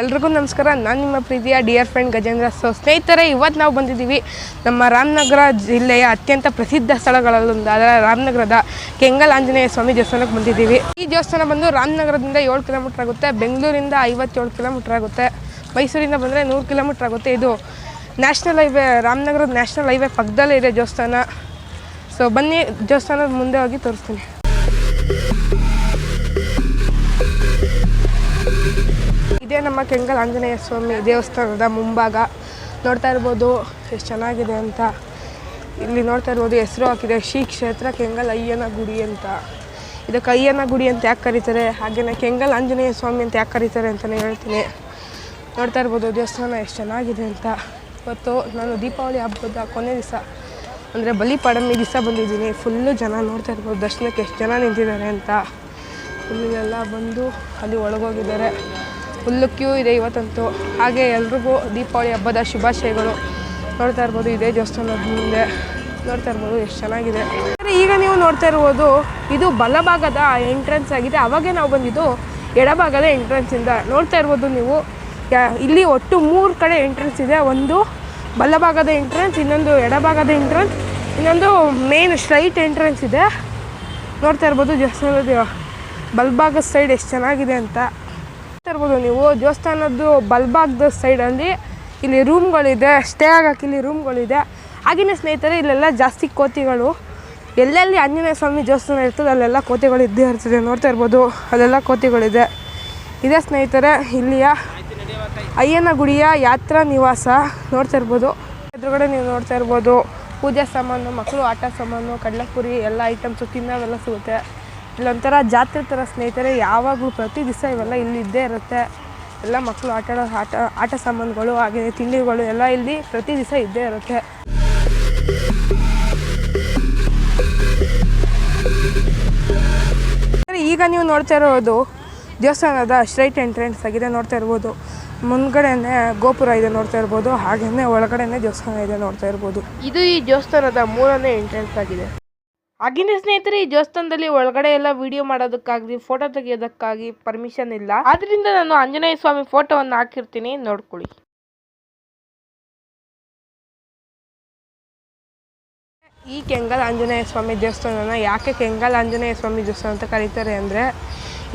ಎಲ್ರಿಗೂ ನಮಸ್ಕಾರ. ನಾನು ನಿಮ್ಮ ಪ್ರೀತಿಯ ಡಿಯರ್ ಫ್ರೆಂಡ್ ಗಜೇಂದ್ರ. ಸೊ ಸ್ನೇಹಿತರೆ ಇವತ್ತು ನಾವು ಬಂದಿದ್ದೀವಿ ನಮ್ಮ ರಾಮನಗರ ಜಿಲ್ಲೆಯ ಅತ್ಯಂತ ಪ್ರಸಿದ್ಧ ಸ್ಥಳಗಳಲ್ಲೊಂದಾದ ರಾಮನಗರದ ಕೆಂಗಲ್ ಆಂಜನೇಯ ಸ್ವಾಮಿ ದೇವಸ್ಥಾನಕ್ಕೆ ಬಂದಿದ್ದೀವಿ. ಈ ದೇವಸ್ಥಾನ ಬಂದು ರಾಮನಗರದಿಂದ ಏಳು ಕಿಲೋಮೀಟ್ರ್ ಆಗುತ್ತೆ, ಬೆಂಗಳೂರಿಂದ ಐವತ್ತೇಳು ಕಿಲೋಮೀಟ್ರ್ ಆಗುತ್ತೆ, ಮೈಸೂರಿಂದ ಬಂದರೆ ನೂರು ಕಿಲೋಮೀಟ್ರ್ ಆಗುತ್ತೆ. ಇದು ನ್ಯಾಷನಲ್ ಹೈವೇ, ರಾಮನಗರದ ನ್ಯಾಷನಲ್ ಹೈವೇ ಪಕ್ಕದಲ್ಲೇ ಇದೆ ದೇವಸ್ಥಾನ. ಸೊ ಬನ್ನಿ, ದೇವಸ್ಥಾನದ ಮುಂದೆ ಹೋಗಿ ತೋರಿಸ್ತೀನಿ. ಇದೇ ನಮ್ಮ ಕೆಂಗಲ್ ಆಂಜನೇಯ ಸ್ವಾಮಿ ದೇವಸ್ಥಾನದ ಮುಂಭಾಗ. ನೋಡ್ತಾ ಇರ್ಬೋದು, ಎಷ್ಟು ಚೆನ್ನಾಗಿದೆ ಅಂತ. ಇಲ್ಲಿ ನೋಡ್ತಾ ಇರ್ಬೋದು, ಹೆಸರು ಹಾಕಿದೆ, ಶ್ರೀ ಕ್ಷೇತ್ರ ಕೆಂಗಲ್ ಅಯ್ಯನ ಗುಡಿ ಅಂತ. ಇದಕ್ಕೆ ಅಯ್ಯನ ಗುಡಿ ಅಂತ ಯಾಕೆ ಕರೀತಾರೆ? ಹಾಗೆಯೇ ಕೆಂಗಲ್ ಆಂಜನೇಯ ಸ್ವಾಮಿ ಅಂತ ಯಾಕೆ ಕರೀತಾರೆ ಅಂತಲೇ ಹೇಳ್ತೀನಿ. ನೋಡ್ತಾ ಇರ್ಬೋದು, ದೇವಸ್ಥಾನ ಎಷ್ಟು ಚೆನ್ನಾಗಿದೆ ಅಂತ. ಇವತ್ತು ನಾನು ದೀಪಾವಳಿ ಹಬ್ಬದ ಕೊನೆ ದಿವಸ, ಅಂದರೆ ಬಲಿಪಾಡಮಿ ದಿವಸ ಬಂದಿದ್ದೀನಿ. ಫುಲ್ಲು ಜನ ನೋಡ್ತಾ ಇರ್ಬೋದು, ದರ್ಶನಕ್ಕೆ ಎಷ್ಟು ಜನ ನಿಂತಿದ್ದಾರೆ ಅಂತ. ಇಲ್ಲೆಲ್ಲ ಬಂದು ಅಲ್ಲಿ ಒಳಗೋಗಿದ್ದಾರೆ. ಫುಲ್ಲು ಕ್ಯೂ ಇದೆ ಇವತ್ತಂತೂ. ಹಾಗೆ ಎಲ್ರಿಗೂ ದೀಪಾವಳಿ ಹಬ್ಬದ ಶುಭಾಶಯಗಳು. ನೋಡ್ತಾ ಇರ್ಬೋದು ಇದೇ ದೇವಸ್ಥಾನದ ಮುಂದೆ. ನೋಡ್ತಾ ಇರ್ಬೋದು ಎಷ್ಟು ಚೆನ್ನಾಗಿದೆ. ಈಗ ನೀವು ನೋಡ್ತಾ ಇರ್ಬೋದು, ಇದು ಬಲಭಾಗದ ಎಂಟ್ರೆನ್ಸ್ ಆಗಿದೆ. ಅವಾಗೆ ನಾವು ಬಂದಿದ್ದು ಎಡಭಾಗದ ಎಂಟ್ರೆನ್ಸಿಂದ ನೋಡ್ತಾ ಇರ್ಬೋದು ನೀವು ಇಲ್ಲಿ ಒಟ್ಟು ಮೂರು ಕಡೆ ಎಂಟ್ರೆನ್ಸ್ ಇದೆ. ಒಂದು ಬಲಭಾಗದ ಎಂಟ್ರೆನ್ಸ್ ಇನ್ನೊಂದು ಎಡಭಾಗದ ಎಂಟ್ರೆನ್ಸ್ ಇನ್ನೊಂದು ಮೇನ್ ಸ್ಟ್ರೈಟ್ ಎಂಟ್ರೆನ್ಸ್ ಇದೆ. ನೋಡ್ತಾ ಇರ್ಬೋದು ದೇವಸ್ಥಾನದ ಬಲಭಾಗದ ಸೈಡ್ ಎಷ್ಟು ಚೆನ್ನಾಗಿದೆ ಅಂತ. ಇರ್ಬೋದು. ನೀವು ದೇವಸ್ಥಾನದ್ದು ಸೈಡ್ ಸೈಡಲ್ಲಿ ಇಲ್ಲಿ ರೂಮ್ಗಳಿದೆ ಸ್ಟೇ ಆಗಕ್ಕೆ ಇಲ್ಲಿ ರೂಮ್ಗಳಿದೆ ಹಾಗೆಯೇ ಸ್ನೇಹಿತರೆ, ಇಲ್ಲೆಲ್ಲ ಜಾಸ್ತಿ ಕೋತಿಗಳು. ಎಲ್ಲೆಲ್ಲಿ ಆಂಜನೇಯ ಸ್ವಾಮಿ ದೇವಸ್ಥಾನ ಇರ್ತದೆ, ಅಲ್ಲೆಲ್ಲ ಕೋತಿಗಳು ಇದ್ದೇ ಇರ್ತದೆ. ನೋಡ್ತಾ ಇರ್ಬೋದು. ಅಲ್ಲೆಲ್ಲ ಕೋತಿಗಳಿದೆ. ಇದೇ ಸ್ನೇಹಿತರೆ, ಇಲ್ಲಿಯ ಅಯ್ಯನ ಗುಡಿಯ ಯಾತ್ರಾ ನಿವಾಸ. ನೋಡ್ತಾ ಇರ್ಬೋದು. ಎದುರುಗಡೆ ನೀವು ನೋಡ್ತಾ ಇರ್ಬೋದು. ಪೂಜಾ ಸಾಮಾನು, ಮಕ್ಕಳು ಆಟ ಸಾಮಾನು, ಕಡಲೆಪುರಿ, ಎಲ್ಲ ಐಟಮ್ಸು ತಿನ್ನೋವೆಲ್ಲ ಸಿಗುತ್ತೆ. ಇಲ್ಲೊಂಥರ ಜಾತ್ರೆ ಥರ ಸ್ನೇಹಿತರೆ, ಯಾವಾಗಲೂ ಪ್ರತಿ ದಿವಸ ಇವೆಲ್ಲ ಇಲ್ಲಿ ಇದ್ದೇ ಇರುತ್ತೆ. ಎಲ್ಲ ಮಕ್ಕಳು ಆಟ ಆಟ ಆಟ ಸಾಮಾನುಗಳು, ಹಾಗೆ ತಿಂಡಿಗಳು ಎಲ್ಲ ಇಲ್ಲಿ ಪ್ರತಿ ದಿವಸ ಇದ್ದೇ ಇರುತ್ತೆ. ಈಗ ನೀವು ನೋಡ್ತಾ ಇರೋದು ದೇವಸ್ಥಾನದ ಸ್ಟ್ರೈಟ್ ಎಂಟ್ರೆನ್ಸ್ ಆಗಿದೆ ನೋಡ್ತಾ ಇರ್ಬೋದು. ಮುಂದ್ಗಡೆನೆ ಗೋಪುರ ಇದೆ ನೋಡ್ತಾ ಇರ್ಬೋದು, ಹಾಗೇನೆ ಒಳಗಡೆನೆ ದೇವಸ್ಥಾನ ಇದೆ ನೋಡ್ತಾ ಇರ್ಬೋದು. ಇದು ಈ ದೇವಸ್ಥಾನದ ಮೂರನೇ ಎಂಟ್ರೆನ್ಸ್ ಆಗಿದೆ. ಆಗಿನ ಸ್ನೇಹಿತರೆ, ಈ ದೇವಸ್ಥಾನದಲ್ಲಿ ಒಳಗಡೆ ಎಲ್ಲ ವಿಡಿಯೋ ಮಾಡೋದಕ್ಕಾಗಲಿ ಫೋಟೋ ತೆಗೆಯೋದಕ್ಕಾಗಿ ಪರ್ಮಿಷನ್ ಇಲ್ಲ. ಆದ್ರಿಂದ ನಾನು ಆಂಜನೇಯ ಸ್ವಾಮಿ ಫೋಟೋವನ್ನು ಹಾಕಿರ್ತೀನಿ. ನೋಡ್ಕೊಳ್ಳಿ. ಈ ಕೆಂಗಲ್ ಆಂಜನೇಯ ಸ್ವಾಮಿ ದೇವಸ್ಥಾನನ ಯಾಕೆ ಕೆಂಗಲ್ ಆಂಜನೇಯ ಸ್ವಾಮಿ ದೇವಸ್ಥಾನ ಅಂತ ಕರೀತಾರೆ ಅಂದರೆ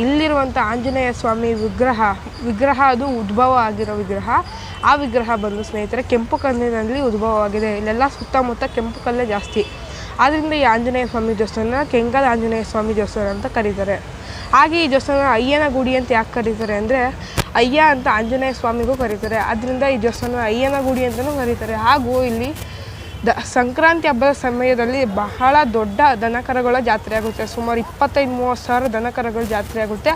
ಇಲ್ಲಿರುವಂಥ ಆಂಜನೇಯ ಸ್ವಾಮಿ ವಿಗ್ರಹ ವಿಗ್ರಹ ಅದು ಉದ್ಭವ ಆಗಿರೋ ವಿಗ್ರಹ. ಆ ವಿಗ್ರಹ ಬಂದು ಸ್ನೇಹಿತರೆ, ಕೆಂಪು ಕಲ್ಲಿನಲ್ಲಿ ಉದ್ಭವವಾಗಿದೆ. ಇಲ್ಲೆಲ್ಲ ಸುತ್ತಮುತ್ತ ಕೆಂಪು ಕಲ್ಲೇ ಜಾಸ್ತಿ. ಆದ್ದರಿಂದ ಈ ಆಂಜನೇಯ ಸ್ವಾಮಿ ದೇವಸ್ಥಾನ ಕೆಂಗಲ್ ಆಂಜನೇಯ ಸ್ವಾಮಿ ದೇವಸ್ಥಾನ ಅಂತ ಕರೀತಾರೆ. ಹಾಗೆ ಈ ದೇವಸ್ಥಾನ ಅಯ್ಯನ ಗುಡಿ ಅಂತ ಯಾಕೆ ಕರೀತಾರೆ ಅಂದರೆ, ಅಯ್ಯ ಅಂತ ಆಂಜನೇಯ ಸ್ವಾಮಿಗೂ ಕರೀತಾರೆ. ಅದರಿಂದ ಈ ದೇವಸ್ಥಾನ ಅಯ್ಯನ ಗುಡಿ ಅಂತಲೂ ಕರೀತಾರೆ. ಹಾಗೂ ಇಲ್ಲಿ ದ ಸಂಕ್ರಾಂತಿ ಹಬ್ಬದ ಸಮಯದಲ್ಲಿ ಬಹಳ ದೊಡ್ಡ ದನಕರಗಳ ಜಾತ್ರೆ ಆಗುತ್ತೆ. ಸುಮಾರು ಇಪ್ಪತ್ತೈದು, ಮೂವತ್ತು ಸಾವಿರ ದನಕರಗಳ ಜಾತ್ರೆ ಆಗುತ್ತೆ.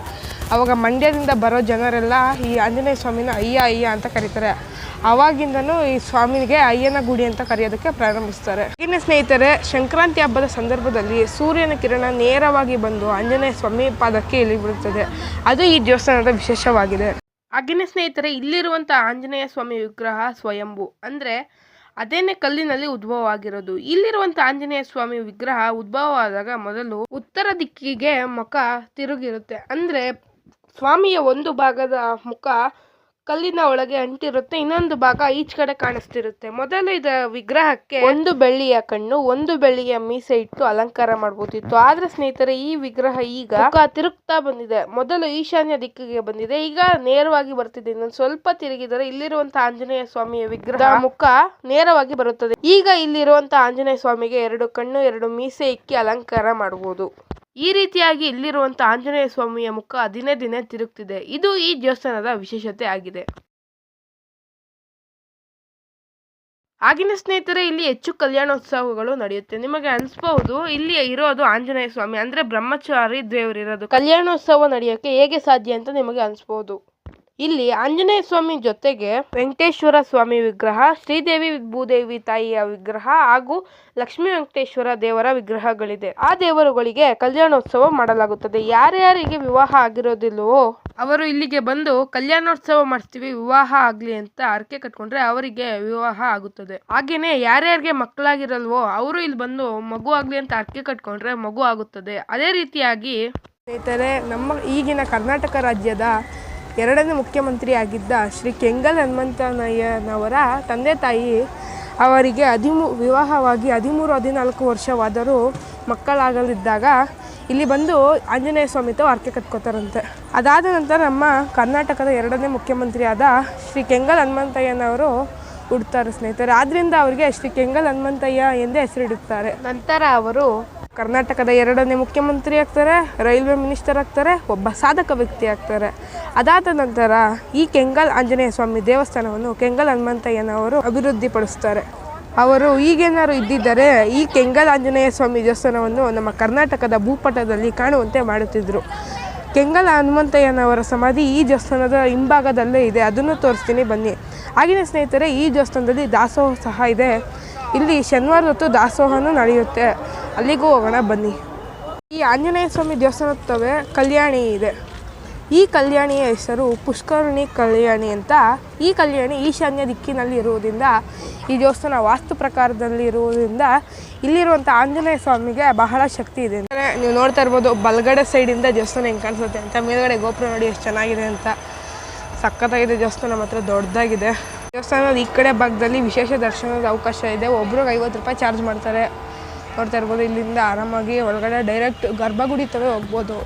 ಅವಾಗ ಮಂಡ್ಯದಿಂದ ಬರೋ ಜನರೆಲ್ಲ ಈ ಆಂಜನೇಯ ಸ್ವಾಮಿನ ಅಯ್ಯ ಅಯ್ಯ ಅಂತ ಕರೀತಾರೆ. ಅವಾಗಿಂದನೂ ಈ ಸ್ವಾಮಿಗೆ ಅಯ್ಯನ ಗುಡಿ ಅಂತ ಕರೆಯೋದಕ್ಕೆ ಪ್ರಾರಂಭಿಸ್ತಾರೆ. ಇನ್ನು ಸ್ನೇಹಿತರೆ, ಸಂಕ್ರಾಂತಿ ಹಬ್ಬದ ಸಂದರ್ಭದಲ್ಲಿ ಸೂರ್ಯನ ಕಿರಣ ನೇರವಾಗಿ ಬಂದು ಆಂಜನೇಯ ಸ್ವಾಮಿ ಪಾದಕ್ಕೆ ಇಳಿಬಿಡುತ್ತದೆ. ಅದು ಈ ದೇವಸ್ಥಾನದ ವಿಶೇಷವಾಗಿದೆ. ಹಾಗೆಯೇ ಸ್ನೇಹಿತರೆ, ಇಲ್ಲಿರುವಂಥ ಆಂಜನೇಯ ಸ್ವಾಮಿ ವಿಗ್ರಹ ಸ್ವಯಂಭು. ಅಂದರೆ ಅದೇನೇ ಕಲ್ಲಿನಲ್ಲಿ ಉದ್ಭವವಾಗಿರೋದು. ಇಲ್ಲಿರುವಂಥ ಆಂಜನೇಯ ಸ್ವಾಮಿ ವಿಗ್ರಹ ಉದ್ಭವವಾದಾಗ ಮೊದಲು ಉತ್ತರ ದಿಕ್ಕಿಗೆ ಮುಖ ತಿರುಗಿರುತ್ತೆ. ಅಂದರೆ ಸ್ವಾಮಿಯ ಒಂದು ಭಾಗದ ಮುಖ ಕಲ್ಲಿನ ಒಳಗೆ ಅಂಟಿರುತ್ತೆ ಇನ್ನೊಂದು ಭಾಗ ಈಚ್ ಕಡೆ ಕಾಣಿಸ್ತಿರುತ್ತೆ. ಮೊದಲು ಇದ ವಿಗ್ರಹಕ್ಕೆ ಒಂದು ಬೆಳ್ಳಿಯ ಕಣ್ಣು ಒಂದು ಬೆಳ್ಳಿಯ ಮೀಸೆ ಇಟ್ಟು ಅಲಂಕಾರ ಮಾಡಬಹುದಿತ್ತು ಆದ್ರೆ ಸ್ನೇಹಿತರೆ ಈ ವಿಗ್ರಹ ಈಗ ತಿರುಗ್ತಾ ಬಂದಿದೆ. ಮೊದಲು ಈಶಾನ್ಯ ದಿಕ್ಕಿಗೆ ಬಂದಿದೆ. ಈಗ ನೇರವಾಗಿ ಬರ್ತಿದೆ. ಇನ್ನೊಂದು ಸ್ವಲ್ಪ ತಿರುಗಿದರೆ ಇಲ್ಲಿರುವಂತಹ ಆಂಜನೇಯ ಸ್ವಾಮಿಯ ವಿಗ್ರಹ ಮುಖ ನೇರವಾಗಿ ಬರುತ್ತದೆ. ಈಗ ಇಲ್ಲಿರುವಂತಹ ಆಂಜನೇಯ ಸ್ವಾಮಿಗೆ ಎರಡು ಕಣ್ಣು ಎರಡು ಮೀಸೆ ಇಕ್ಕಿ ಅಲಂಕಾರ ಮಾಡಬಹುದು ಈ ರೀತಿಯಾಗಿ ಇಲ್ಲಿರುವಂಥ ಆಂಜನೇಯ ಸ್ವಾಮಿಯ ಮುಖ ದಿನೇ ದಿನೇ ತಿರುಗ್ತಿದೆ. ಇದು ಈ ದೇವಸ್ಥಾನದ ವಿಶೇಷತೆ ಆಗಿದೆ. ಆಗಿನ ಸ್ನೇಹಿತರೆ, ಇಲ್ಲಿ ಹೆಚ್ಚು ಕಲ್ಯಾಣೋತ್ಸವಗಳು ನಡೆಯುತ್ತೆ. ನಿಮಗೆ ಅನಿಸ್ಬಹುದು ಇಲ್ಲಿ ಇರೋದು ಆಂಜನೇಯ ಸ್ವಾಮಿ. ಅಂದ್ರೆ ಬ್ರಹ್ಮಚಾರಿ ದೇವರಿರೋದು ಕಲ್ಯಾಣೋತ್ಸವ ನಡೆಯೋಕೆ ಹೇಗೆ ಸಾಧ್ಯ ಅಂತ ನಿಮಗೆ ಅನಿಸ್ಬಹುದು. ಇಲ್ಲಿ ಆಂಜನೇಯ ಸ್ವಾಮಿ ಜೊತೆಗೆ ವೆಂಕಟೇಶ್ವರ ಸ್ವಾಮಿ ವಿಗ್ರಹ, ಶ್ರೀದೇವಿ ಭೂದೇವಿ ತಾಯಿಯ ವಿಗ್ರಹ ಹಾಗೂ ಲಕ್ಷ್ಮೀ ವೆಂಕಟೇಶ್ವರ ದೇವರ ವಿಗ್ರಹಗಳಿದೆ. ಆ ದೇವರುಗಳಿಗೆ ಕಲ್ಯಾಣೋತ್ಸವ ಮಾಡಲಾಗುತ್ತದೆ. ಯಾರ್ಯಾರಿಗೆ ವಿವಾಹ ಆಗಿರೋದಿಲ್ವೋ ಅವರು ಇಲ್ಲಿಗೆ ಬಂದು ಕಲ್ಯಾಣೋತ್ಸವ ಮಾಡ್ತೀವಿ, ವಿವಾಹ ಆಗ್ಲಿ ಅಂತ ಹರಕೆ ಕಟ್ಕೊಂಡ್ರೆ ಅವರಿಗೆ ವಿವಾಹ ಆಗುತ್ತದೆ. ಹಾಗೇನೆ ಯಾರ್ಯಾರಿಗೆ ಮಕ್ಕಳಾಗಿರಲ್ವೋ ಅವರು ಇಲ್ಲಿ ಬಂದು ಮಗು ಆಗ್ಲಿ ಅಂತ ಹರಕೆ ಕಟ್ಕೊಂಡ್ರೆ ಮಗು ಆಗುತ್ತದೆ. ಅದೇ ರೀತಿಯಾಗಿ ಸ್ನೇಹಿತರೆ, ನಮ್ಮ ಈಗಿನ ಕರ್ನಾಟಕ ರಾಜ್ಯದ ಎರಡನೇ ಮುಖ್ಯಮಂತ್ರಿಯಾಗಿದ್ದ ಶ್ರೀ ಕೆಂಗಲ್ ಹನುಮಂತನಯ್ಯನವರ ತಂದೆ ತಾಯಿ ಅವರಿಗೆ ಹದಿಮೂ, ವಿವಾಹವಾಗಿ ಹದಿಮೂರು, ಹದಿನಾಲ್ಕು ವರ್ಷವಾದರೂ ಮಕ್ಕಳಾಗಲಿದ್ದಾಗ ಇಲ್ಲಿ ಬಂದು ಆಂಜನೇಯ ಸ್ವಾಮಿ ತ ಹರಕೆ ಕಟ್ಕೋತಾರಂತೆ. ಅದಾದ ನಂತರ ನಮ್ಮ ಕರ್ನಾಟಕದ ಎರಡನೇ ಮುಖ್ಯಮಂತ್ರಿಯಾದ ಶ್ರೀ ಕೆಂಗಲ್ ಹನುಮಂತಯ್ಯನವರು ಹುಡ್ತಾರೆ ಸ್ನೇಹಿತರೆ. ಆದ್ದರಿಂದ ಅವರಿಗೆ ಶ್ರೀ ಕೆಂಗಲ್ ಹನುಮಂತಯ್ಯ ಎಂದೇ ಹೆಸರಿಡುತ್ತಾರೆ. ನಂತರ ಅವರು ಕರ್ನಾಟಕದ ಎರಡನೇ ಮುಖ್ಯಮಂತ್ರಿ ಆಗ್ತಾರೆ, ರೈಲ್ವೆ ಮಿನಿಸ್ಟರ್ ಆಗ್ತಾರೆ, ಒಬ್ಬ ಸಾಧಕ ವ್ಯಕ್ತಿ ಆಗ್ತಾರೆ. ಅದಾದ ನಂತರ ಈ ಕೆಂಗಲ್ ಆಂಜನೇಯ ಸ್ವಾಮಿ ದೇವಸ್ಥಾನವನ್ನು ಕೆಂಗಲ್ ಹನುಮಂತಯ್ಯನವರು ಅಭಿವೃದ್ಧಿಪಡಿಸ್ತಾರೆ. ಅವರು ಈಗೇನಾದ್ರು ಇದ್ದಿದ್ದರೆ ಈ ಕೆಂಗಲ್ ಆಂಜನೇಯ ಸ್ವಾಮಿ ದೇವಸ್ಥಾನವನ್ನು ನಮ್ಮ ಕರ್ನಾಟಕದ ಭೂಪಟದಲ್ಲಿ ಕಾಣುವಂತೆ ಮಾಡುತ್ತಿದ್ದರು ಕೆಂಗಲ್ ಹನುಮಂತಯ್ಯನವರ ಸಮಾಧಿ ಈ ದೇವಸ್ಥಾನದ ಹಿಂಭಾಗದಲ್ಲೇ ಇದೆ, ಅದನ್ನು ತೋರಿಸ್ತೀನಿ, ಬನ್ನಿ. ಆಗಿನ ಸ್ನೇಹಿತರೆ, ಈ ದೇವಸ್ಥಾನದಲ್ಲಿ ದಾಸೋಹ ಸಹ ಇದೆ. ಇಲ್ಲಿ ಶನಿವಾರ ಹೊತ್ತು ದಾಸೋಹನೂ ನಡೆಯುತ್ತೆ. ಅಲ್ಲಿಗೂ ಹೋಗೋಣ, ಬನ್ನಿ. ಈ ಆಂಜನೇಯ ಸ್ವಾಮಿ ದೇವಸ್ಥಾನದ ಕಲ್ಯಾಣಿ ಇದೆ. ಈ ಕಲ್ಯಾಣಿಯ ಹೆಸರು ಪುಷ್ಕರಣಿ ಕಲ್ಯಾಣಿ ಅಂತ. ಈ ಕಲ್ಯಾಣಿ ಈಶಾನ್ಯ ದಿಕ್ಕಿನಲ್ಲಿ ಇರುವುದರಿಂದ, ಈ ದೇವಸ್ಥಾನ ವಾಸ್ತು ಪ್ರಕಾರದಲ್ಲಿ ಇರುವುದರಿಂದ ಇಲ್ಲಿರುವಂಥ ಆಂಜನೇಯ ಸ್ವಾಮಿಗೆ ಬಹಳ ಶಕ್ತಿ ಇದೆ. ಅಂದರೆ ನೀವು ನೋಡ್ತಾ ಇರ್ಬೋದು, ಬಲಗಡೆ ಸೈಡಿಂದ ದೇವಸ್ಥಾನ ಹೆಂಗೆ ಕಾಣಿಸುತ್ತೆ ಅಂತ. ಮೇಲ್ಗಡೆ ಗೋಪುರ ನೋಡಿ ಎಷ್ಟು ಚೆನ್ನಾಗಿದೆ ಅಂತ. ಸಖತ್ತಾಗಿದೆ ದೇವಸ್ಥಾನ, ಮಾತ್ರ ದೊಡ್ಡದಾಗಿದೆ. ದೇವಸ್ಥಾನದ ಈ ಕಡೆ ಭಾಗದಲ್ಲಿ ವಿಶೇಷ ದರ್ಶನದ ಅವಕಾಶ ಇದೆ. ಒಬ್ರಿಗೆ ಐವತ್ತು ರೂಪಾಯಿ ಚಾರ್ಜ್ ಮಾಡ್ತಾರೆ. ನೋಡ್ತಾ ಇರ್ಬೋದು ಇಲ್ಲಿಂದ ಆರಾಮಾಗಿ ಒಳಗಡೆ ಡೈರೆಕ್ಟ್ ಗರ್ಭಗುಡಿ ತವೇ ಹೋಗ್ಬೋದು.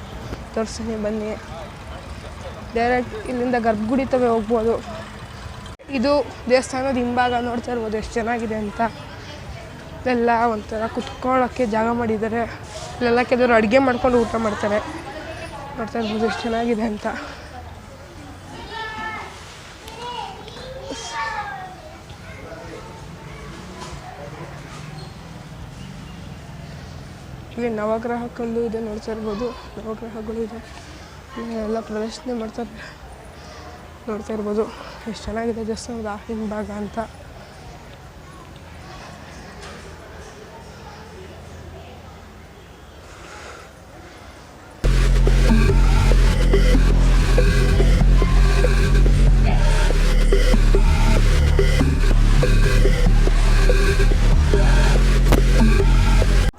ತೋರಿಸ್ತೀನಿ ಬನ್ನಿ. ಡೈರೆಕ್ಟ್ ಇಲ್ಲಿಂದ ಗರ್ಭಗುಡಿ ತವೇ ಹೋಗ್ಬೋದು. ಇದು ದೇವಸ್ಥಾನದ ಹಿಂಭಾಗ ನೋಡ್ತಾ ಇರ್ಬೋದು ಎಷ್ಟು ಚೆನ್ನಾಗಿದೆ ಅಂತ. ಎಲ್ಲ ಒಂಥರ ಕುತ್ಕೊಳ್ಳೋಕ್ಕೆ ಜಾಗ ಮಾಡಿದ್ದಾರೆ. ಇಲ್ಲೆಲ್ಲ ಕೆಲವರು ಅಡುಗೆ ಮಾಡ್ಕೊಂಡು ಊಟ ಮಾಡ್ತಾರೆ. ನೋಡ್ತಾ ಇರ್ಬೋದು ಎಷ್ಟು ಚೆನ್ನಾಗಿದೆ ಅಂತ. ಇಲ್ಲಿ ನವಗ್ರಹ ಕಲ್ಲು ಇದೆ ನೋಡ್ತಾ ಇರ್ಬೋದು. ನವಗ್ರಹಗಳು ಇದೆ. ಎಲ್ಲ ಪ್ರದರ್ಶನ ಮಾಡ್ತಾರೆ. ನೋಡ್ತಾ ಇರ್ಬೋದು. ಎಷ್ಟು ಚೆನ್ನಾಗಿದೆ ದೇವಸ್ಥಾನದ ಹಿಂಭಾಗ ಅಂತ.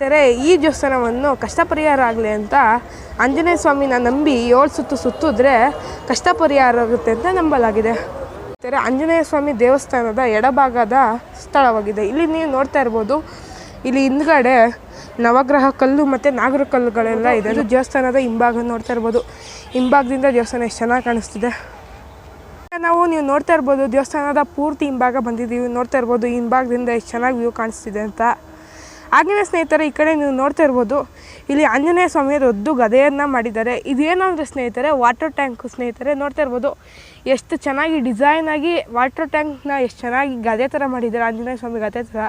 Tere ಈ ದೇವಸ್ಥಾನವನ್ನು ಕಷ್ಟ ಪರಿಹಾರ ಆಗಲಿ ಅಂತ ಆಂಜನೇಯ ಸ್ವಾಮಿನ ನಂಬಿ ಏಳು ಸುತ್ತು ಸುತ್ತಿದ್ರೆ ಕಷ್ಟ ಪರಿಹಾರ ಆಗುತ್ತೆ ಅಂತ ನಂಬಲಾಗಿದೆ. tere ಆಂಜನೇಯ ಸ್ವಾಮಿ ದೇವಸ್ಥಾನದ ಎಡಭಾಗದ ಸ್ಥಳವಾಗಿದೆ. ಇಲ್ಲಿ ನೀವು ನೋಡ್ತಾ ಇರ್ಬೋದು, ಇಲ್ಲಿ ಹಿಂದ್ಗಡೆ ನವಗ್ರಹ ಕಲ್ಲು ಮತ್ತು ನಾಗರ ಕಲ್ಲುಗಳೆಲ್ಲ ಇದೆ. ಅದು ದೇವಸ್ಥಾನದ ಹಿಂಭಾಗ ನೋಡ್ತಾ ಇರ್ಬೋದು. ಹಿಂಭಾಗದಿಂದ ದೇವಸ್ಥಾನ ಎಷ್ಟು ಚೆನ್ನಾಗಿ ಕಾಣಿಸ್ತಿದೆ. ನಾವು ನೀವು ನೋಡ್ತಾ ಇರ್ಬೋದು, ದೇವಸ್ಥಾನದ ಪೂರ್ತಿ ಹಿಂಭಾಗ ಬಂದಿದ್ದೀವಿ. ನೋಡ್ತಾ ಇರ್ಬೋದು ಹಿಂಭಾಗದಿಂದ ಎಷ್ಟು ಚೆನ್ನಾಗಿ ವ್ಯೂ ಕಾಣಿಸ್ತಿದೆ ಅಂತ. ಹಾಗೆಯೇ ಸ್ನೇಹಿತರೆ, ಈ ಕಡೆ ನೀವು ನೋಡ್ತಾ ಇರ್ಬೋದು, ಇಲ್ಲಿ ಆಂಜನೇಯ ಸ್ವಾಮಿಯ ದೊಡ್ಡ ಗದೆಯನ್ನು ಮಾಡಿದ್ದಾರೆ. ಇದೇನು ಅಂದರೆ ಸ್ನೇಹಿತರೆ ವಾಟರ್ ಟ್ಯಾಂಕ್ ಸ್ನೇಹಿತರೆ, ನೋಡ್ತಾ ಇರ್ಬೋದು. ಎಷ್ಟು ಚೆನ್ನಾಗಿ ಡಿಸೈನ್ ಆಗಿ ವಾಟರ್ ಟ್ಯಾಂಕ್ನ ಎಷ್ಟು ಚೆನ್ನಾಗಿ ಗದೆ ಥರ ಮಾಡಿದ್ದಾರೆ, ಆಂಜನೇಯ ಸ್ವಾಮಿ ಗದೆ ಥರ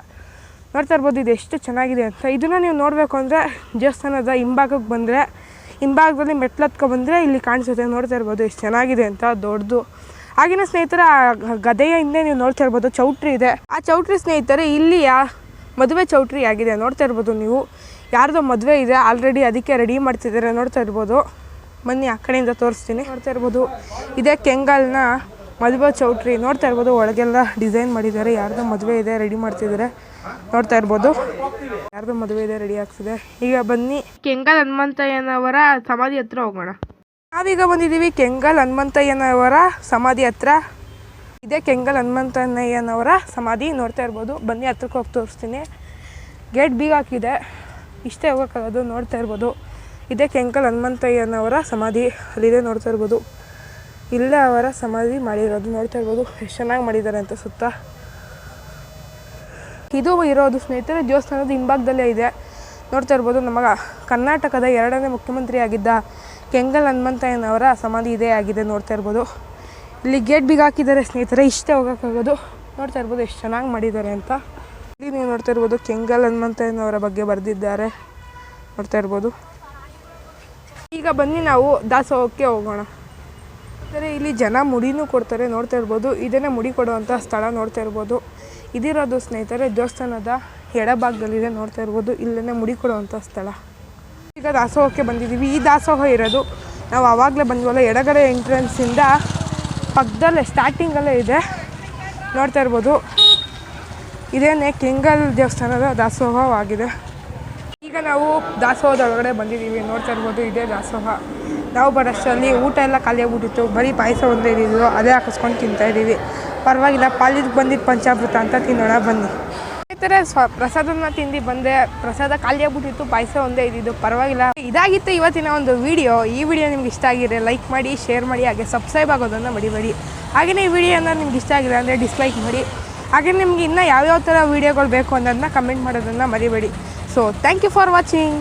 ನೋಡ್ತಾ ಇರ್ಬೋದು, ಇದು ಎಷ್ಟು ಚೆನ್ನಾಗಿದೆ ಅಂತ. ಇದನ್ನು ನೀವು ನೋಡಬೇಕು ಅಂದರೆ, ದೇವಸ್ಥಾನದ ಹಿಂಭಾಗಕ್ಕೆ ಬಂದರೆ, ಹಿಂಭಾಗದಲ್ಲಿ ಮೆಟ್ಲತ್ಕೊ ಬಂದರೆ ಇಲ್ಲಿ ಕಾಣಿಸುತ್ತೆ. ನೋಡ್ತಾ ಇರ್ಬೋದು, ಎಷ್ಟು ಚೆನ್ನಾಗಿದೆ ಅಂತ, ದೊಡ್ಡದು. ಆಗಿನ ಸ್ನೇಹಿತರ ಗದೆಯ ಹಿಂದೆ ನೀವು ನೋಡ್ತಾ ಇರ್ಬೋದು, ಚೌಟ್ರಿ ಇದೆ. ಆ ಚೌಟ್ರಿ ಸ್ನೇಹಿತರೆ, ಇಲ್ಲಿಯ ಮದುವೆ ಚೌಟ್ರಿ ಆಗಿದೆ ನೋಡ್ತಾ ಇರ್ಬೋದು ನೀವು. ಯಾರ್ದೋ ಮದುವೆ ಇದೆ ಆಲ್ರೆಡಿ ಅದಕ್ಕೆ ರೆಡಿ ಮಾಡ್ತಿದ್ದಾರೆ ನೋಡ್ತಾ ಇರ್ಬೋದು. ಬನ್ನಿ ಆ ಕಡೆಯಿಂದ ತೋರಿಸ್ತೀನಿ. ನೋಡ್ತಾ ಇರ್ಬೋದು ಇದೇ ಕೆಂಗಲ್ನ ಮದುವೆ ಚೌಟ್ರಿ. ನೋಡ್ತಾ ಇರ್ಬೋದು ಒಳಗೆಲ್ಲ ಡಿಸೈನ್ ಮಾಡಿದ್ದಾರೆ. ಯಾರ್ದೋ ಮದುವೆ ಇದೆ ರೆಡಿ ಮಾಡ್ತಿದ್ದಾರೆ ನೋಡ್ತಾ ಇರ್ಬೋದು ಯಾರ್ದೋ ಮದುವೆ ಇದೆ ರೆಡಿ ಆಗ್ತಿದೆ. ಈಗ ಬನ್ನಿ. ಕೆಂಗಲ್ ಹನುಮಂತಯ್ಯನವರ ಸಮಾಧಿ ಹತ್ರ ಹೋಗೋಣ. ನಾವೀಗ ಬಂದಿದ್ದೀವಿ ಕೆಂಗಲ್ ಹನುಮಂತಯ್ಯನವರ ಸಮಾಧಿ ಹತ್ರ. ಇದೇ ಕೆಂಗಲ್ ಹನುಮಂತನಯ್ಯನವರ ಸಮಾಧಿ ನೋಡ್ತಾ ಇರ್ಬೋದು. ಬನ್ನಿ ಹತ್ರಕ್ಕೆ ಹೋಗಿ ತೋರಿಸ್ತೀನಿ. ಗೇಟ್ ಬೀಗ ಹಾಕಿದೆ. ಇಷ್ಟೇ ಹೋಗೋಕ್ಕಾಗೋದು ನೋಡ್ತಾ ಇರ್ಬೋದು. ಇದೇ ಕೆಂಗಲ್ ಹನುಮಂತಯ್ಯನವರ ಸಮಾಧಿ. ಅಲ್ಲಿದೆ ನೋಡ್ತಾ ಇರ್ಬೋದು. ಇಲ್ಲೇ ಅವರ ಸಮಾಧಿ ಮಾಡಿರೋದು ನೋಡ್ತಾ ಇರ್ಬೋದು. ಎಷ್ಟು ಚೆನ್ನಾಗಿ ಮಾಡಿದ್ದಾರೆ ಅಂತ ಸುತ್ತ. ಇದು ಇರೋದು ಸ್ನೇಹಿತರೆ, ದೇವಸ್ಥಾನದ ಹಿಂಭಾಗದಲ್ಲೇ ಇದೆ. ನೋಡ್ತಾ ಇರ್ಬೋದು ನಮಗ. ಕರ್ನಾಟಕದ ಎರಡನೇ ಮುಖ್ಯಮಂತ್ರಿ ಆಗಿದ್ದ ಕೆಂಗಲ್ ಹನುಮಂತಯ್ಯನವರ ಸಮಾಧಿ ಇದೇ ಆಗಿದೆ ನೋಡ್ತಾ ಇರ್ಬೋದು. ಇಲ್ಲಿ ಗೇಟ್ ಬಿಗ್ ಹಾಕಿದ್ದಾರೆ ಸ್ನೇಹಿತರೆ, ಇಷ್ಟೇ ಹೋಗೋಕ್ಕಾಗೋದು. ನೋಡ್ತಾ ಇರ್ಬೋದು ಎಷ್ಟು ಚೆನ್ನಾಗಿ ಮಾಡಿದ್ದಾರೆ ಅಂತ. ಇಲ್ಲಿ ನೀವು ನೋಡ್ತಾ ಇರ್ಬೋದು ಕೆಂಗಲ್ ಹನುಮಂತಯ್ಯನವರ ಬಗ್ಗೆ ಬರೆದಿದ್ದಾರೆ. ನೋಡ್ತಾ ಇರ್ಬೋದು. ಈಗ ಬನ್ನಿ ನಾವು ದಾಸೋಹಕ್ಕೆ ಹೋಗೋಣ. ಅಂದರೆ ಇಲ್ಲಿ ಜನ ಮುಡಿನೂ ಕೊಡ್ತಾರೆ, ನೋಡ್ತಾ ಇರ್ಬೋದು. ಇದನ್ನೇ ಮುಡಿ ಕೊಡುವಂಥ ಸ್ಥಳ ನೋಡ್ತಾ ಇರ್ಬೋದು. ಇದಿರೋದು ಸ್ನೇಹಿತರೆ, ದೇವಸ್ಥಾನದ ಎಡಭಾಗದಲ್ಲಿದೆ ನೋಡ್ತಾ ಇರ್ಬೋದು. ಇಲ್ಲೇ ಮುಡಿ ಕೊಡುವಂಥ ಸ್ಥಳ. ಈಗ ದಾಸೋಹಕ್ಕೆ ಬಂದಿದ್ದೀವಿ. ಈ ದಾಸೋಹ ಇರೋದು, ನಾವು ಆವಾಗಲೇ ಬಂದ್ವಲ್ಲ, ಎಡಗಡೆ ಎಂಟ್ರೆನ್ಸಿಂದ ಪಕ್ಕದಲ್ಲೇ ಸ್ಟಾರ್ಟಿಂಗಲ್ಲೇ ಇದೆ. ನೋಡ್ತಾ ಇರ್ಬೋದು. ಇದೇನೇ ಕೆಂಗಲ್ ದೇವಸ್ಥಾನದ ದಾಸೋಹವಾಗಿದೆ. ಈಗ ನಾವು ದಾಸೋಹದ ಒಳಗಡೆ ಬಂದಿದ್ದೀವಿ, ನೋಡ್ತಾ ಇರ್ಬೋದು, ಇದೇ ದಾಸೋಹ. ನಾವು ಬರೋಷ್ಟರಲ್ಲಿ ಊಟ ಎಲ್ಲ ಖಾಲಿ ಆಗ್ಬಿಟ್ಟಿತ್ತು. ಬರೀ ಪಾಯಸ ಒಂದೇ ಇದ್ದಿದ್ದು, ಅದೇ ಹಾಕಿಸ್ಕೊಂಡು ತಿಂತಾ ಇದ್ದೀವಿ. ಪರವಾಗಿಲ್ಲ ಪಾಲಿಗೆ ಬಂದಿದ್ದು ಪಂಚಾಮೃತ ಅಂತ ತಿನ್ನೋಣ, ಬನ್ನಿ. ಥರ ಸ್ವ, ಪ್ರಸಾದನ ತಿಂದು ಬಂದೆ, ಪ್ರಸಾದ ಖಾಲಿ ಆಗ್ಬಿಟ್ಟಿತ್ತು, ಪಾಯಸ ಒಂದೇ ಇದ್ದಿದ್ದು, ಪರವಾಗಿಲ್ಲ. ಇದಾಗಿತ್ತು ಇವತ್ತಿನ ಒಂದು ವಿಡಿಯೋ. ಈ ವಿಡಿಯೋ ನಿಮ್ಗೆ ಇಷ್ಟ ಆಗಿದೆ ಲೈಕ್ ಮಾಡಿ ಶೇರ್ ಮಾಡಿ, ಹಾಗೆ ಸಬ್ಸ್ಕ್ರೈಬ್ ಆಗೋದನ್ನು ಮಡಿಬೇಡಿ ಹಾಗೆಯೇ ಈ ವಿಡಿಯೋನ ನಿಮ್ಗೆ ಇಷ್ಟ ಆಗಿದೆ ಅಂದರೆ ಡಿಸ್ಲೈಕ್ ಮಾಡಿ. ಹಾಗೆ ನಿಮ್ಗೆ ಇನ್ನೂ ಯಾವ್ಯಾವ ಥರ ವೀಡಿಯೋಗಳು ಬೇಕು ಅನ್ನೋದನ್ನ ಕಮೆಂಟ್ ಮಾಡೋದನ್ನು ಮರಿಬೇಡಿ. So thank you for watching